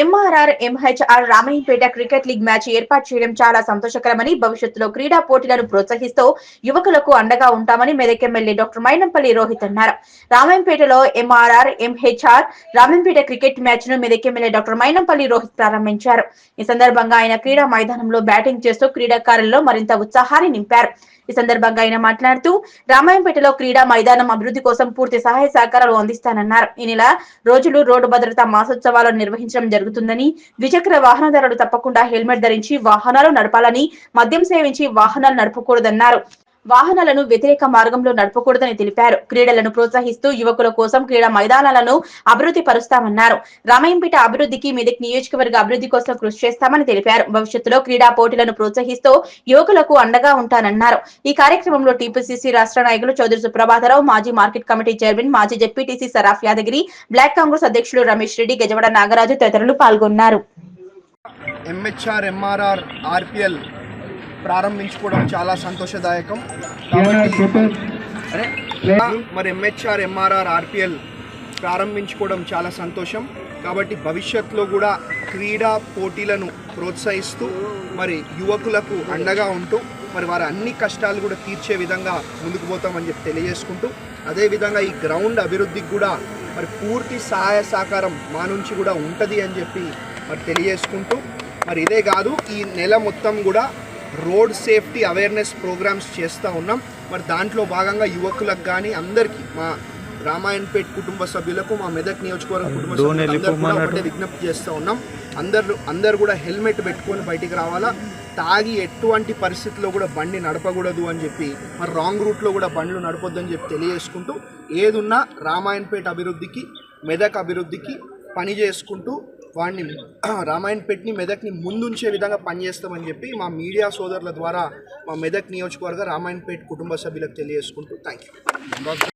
MRR MHR Ramayyapet cricket league match ఏర్పాటు చేయడం చాలా సంతోషకరమని భవిష్యత్తులో క్రీడా పోటీలను ప్రోత్సహిస్తూ యువకులకు అండగా ఉంటామని మెదక్ ఎమ్మెల్యే డాక్టర్ మైనంపల్లి రోహిత్ అన్నారు. రామాయంపేటలో ఎంఆర్ఆర్ ఎంహెచ్ఆర్ రామంపేట క్రికెట్ మ్యాచ్ను మెదక్ ఎమ్మెల్యే డాక్టర్ మైనంపల్లి రోహిత్ ప్రారంభించారు. ఈ సందర్భంగా ఆయన క్రీడా మైదానంలో బ్యాటింగ్ చేస్తూ క్రీడాకారుల్లో మరింత ఉత్సాహాన్ని నింపారు. ఈ సందర్భంగా ఆయన మాట్లాడుతూ రామాయంపేటలో క్రీడా మైదానం అభివృద్ధి కోసం పూర్తి సహాయ సహకారాలు అందిస్తానన్నారు. ఈ నెల రోజులు రోడ్డు భద్రతా మాసోత్సవాలను నిర్వహించడం జరుగుతుందని ద్విచక్ర వాహనదారులు తప్పకుండా హెల్మెట్ ధరించి వాహనాలు నడపాలని మద్యం సేవించి వాహనాలు నడపకూడదన్నారు. వాహనాలను వ్యతిరేక మార్గంలో నడపకూడదని తెలిపారు. క్రీడలను ప్రోత్సహిస్తూ యువకుల కోసం క్రీడా మైదానాలను అభివృద్ధి పరుస్తామన్నారు. రామాయంపేట అభివృద్ధికి మెదక్ నియోజకవర్గ అభివృద్ధి కోసం కృషి చేస్తామని తెలిపారు. భవిష్యత్తులో క్రీడా పోటీలను ప్రోత్సహిస్తూ యువకులకు అండగా ఉంటానన్నారు. ఈ కార్యక్రమంలో టీపీసీసీ రాష్ట్ర నాయకులు చౌదరి సుప్రభాతరావు మాజీ మార్కెట్ కమిటీ చైర్మన్ మాజీ జెడ్పీటీసీ సరాఫ్ యాదగిరి బ్లాక్ కాంగ్రెస్ అధ్యక్షులు రమేష్ రెడ్డి గజవడ నాగరాజు తదితరులు పాల్గొన్నారు. ఎంహెచ్ఆర్ ఎంఆర్ఆర్ ఆర్పిఎల్ ప్రారంభించుకోవడం చాలా సంతోషదాయకం. కాబట్టి అరే మరి ఎంహెచ్ఆర్ ఎంఆర్ఆర్ ఆర్పిఎల్ ప్రారంభించుకోవడం చాలా సంతోషం. కాబట్టి భవిష్యత్తులో కూడా క్రీడా పోటీలను ప్రోత్సహిస్తూ మరి యువకులకు అండగా ఉంటూ మరి వారి అన్ని కష్టాలు కూడా తీర్చే విధంగా ముందుకు పోతామని చెప్పి తెలియజేసుకుంటూ అదేవిధంగా ఈ గ్రౌండ్ అభివృద్ధికి కూడా మరి పూర్తి సహాయ సహకారం మా నుంచి కూడా ఉంటుంది అని చెప్పి మరి తెలియజేసుకుంటూ మరి ఇదే కాదు ఈ నెల మొత్తం కూడా రోడ్ సేఫ్టీ అవేర్నెస్ ప్రోగ్రామ్స్ చేస్తూ ఉన్నాం. మరి దాంట్లో భాగంగా యువకులకు కానీ అందరికీ మా రామాయణపేట్ కుటుంబ సభ్యులకు మా మెదక్ నియోజకవర్గ కుటుంబ సభ్యులకు విజ్ఞప్తి చేస్తూ ఉన్నాం. అందరు అందరు కూడా హెల్మెట్ పెట్టుకొని బయటికి రావాలా? తాగి ఎటువంటి పరిస్థితుల్లో కూడా బండి నడపకూడదు అని చెప్పి మరి రాంగ్ రూట్లో కూడా బండ్లు నడపొద్దని చెప్పి తెలియజేసుకుంటూ ఏదున్నా రామాయణపేట అభివృద్ధికి మెదక్ అభివృద్ధికి పని చేసుకుంటూ వాడిని రామాయణపేట్ని మెదక్ని ముందుంచే విధంగా పనిచేస్తామని చెప్పి మా మీడియా సోదరుల ద్వారా మా మెదక్ నియోజకవర్గ రామాయణపేట్ కుటుంబ సభ్యులకు తెలియజేసుకుంటూ థ్యాంక్ యూ